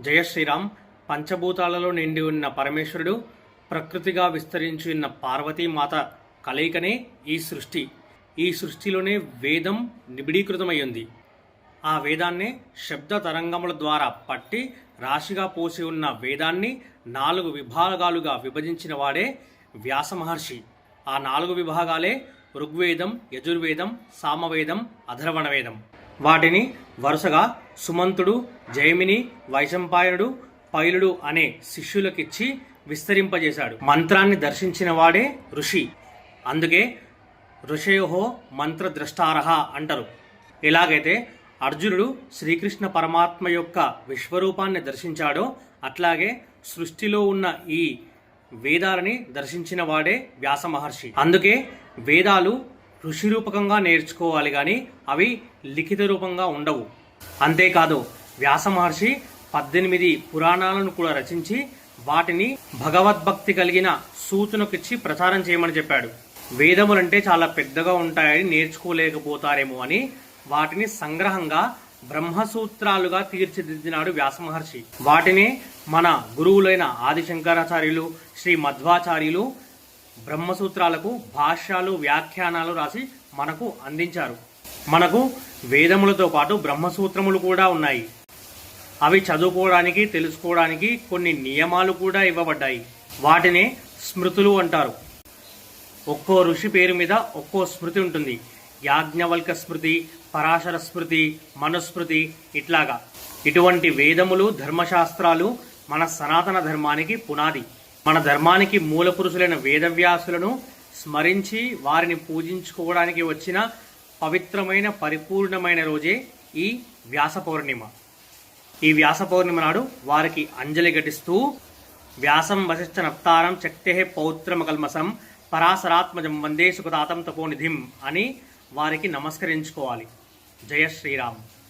జయ శ్రీరామ్ పంచభూతాలలో నిండి ఉన్న పరమేశ్వరుడు ప్రకృతిగా విస్తరించి ఉన్న పార్వతీమాత కలయికనే ఈ సృష్టి. ఈ సృష్టిలోనే వేదం నిబిడీకృతమై ఉంది ఆ వేదాన్నే శబ్ద తరంగముల ద్వారా పట్టి రాశిగా పోసి ఉన్న వేదాన్ని నాలుగు విభాగాలుగా విభజించిన వాడే వ్యాస మహర్షి. ఆ నాలుగు విభాగాలే ఋగ్వేదం యజుర్వేదం సామవేదం అధర్వణ వేదం వాటిని వరుసగా సుమంతుడు జైమిని వైశంపాయనుడు పైలుడు అనే శిష్యులకిచ్చి విస్తరింపజేశాడు. మంత్రాన్ని దర్శించిన వాడే ఋషి. అందుకే ఋషయోహో మంత్రద్రష్టారహ అంటారు. ఎలాగైతే అర్జునుడు శ్రీకృష్ణ పరమాత్మ యొక్క విశ్వరూపాన్ని దర్శించాడో అట్లాగే సృష్టిలో ఉన్న ఈ వేదాలని దర్శించిన వాడే వ్యాస మహర్షి. అందుకే వేదాలు ఋషి రూపకంగా నేర్చుకోవాలి కానీ అవి లిఖిత రూపంగా ఉండవు. అంతేకాదు వ్యాస మహర్షి పద్దెనిమిది పురాణాలను కూడా రచించి వాటిని భగవద్భక్తి కలిగిన సూచనకిచ్చి ప్రచారం చేయమని చెప్పాడు. వేదములంటే చాలా పెద్దగా ఉంటాయని నేర్చుకోలేకపోతారేమో అని వాటిని సంగ్రహంగా బ్రహ్మసూత్రాలుగా తీర్చిదిద్దినాడు వ్యాస మహర్షి. వాటిని మన గురువులైన ఆదిశంకరాచార్యులు శ్రీ మధ్వాచార్యులు బ్రహ్మసూత్రాలకు భాష్యాలు వ్యాఖ్యానాలు రాసి మనకు అందించారు. మనకు వేదములతో పాటు బ్రహ్మసూత్రములు కూడా ఉన్నాయి. అవి చదువుకోవడానికి తెలుసుకోవడానికి కొన్ని నియమాలు కూడా ఇవ్వబడ్డాయి. వాటినే స్మృతులు అంటారు. ఒక్కో ఋషి పేరు మీద ఒక్కో స్మృతి ఉంటుంది. యాజ్ఞవల్క స్మృతి పరాశర స్మృతి మనుస్మృతి ఇట్లాగా. ఇటువంటి వేదములు ధర్మశాస్త్రాలు మన సనాతన ధర్మానికి పునాది. మన ధర్మానికి మూల పురుషులైన వేదవ్యాసులను స్మరించి వారిని పూజించుకోవడానికి వచ్చిన పవిత్రమైన పరిపూర్ణమైన రోజే ఈ వ్యాస పౌర్ణిమ. ఈ వ్యాస పౌర్ణిమ నాడు వారికి అంజలి ఘటిస్తూ వ్యాసం వశిష్ఠ నప్తారం చక్తే పౌత్రమ కల్మసం పరాశరాత్మజం వందే సుఖదాతం తపోనిధిం అని వారికి నమస్కరించుకోవాలి. జయ శ్రీరామ్.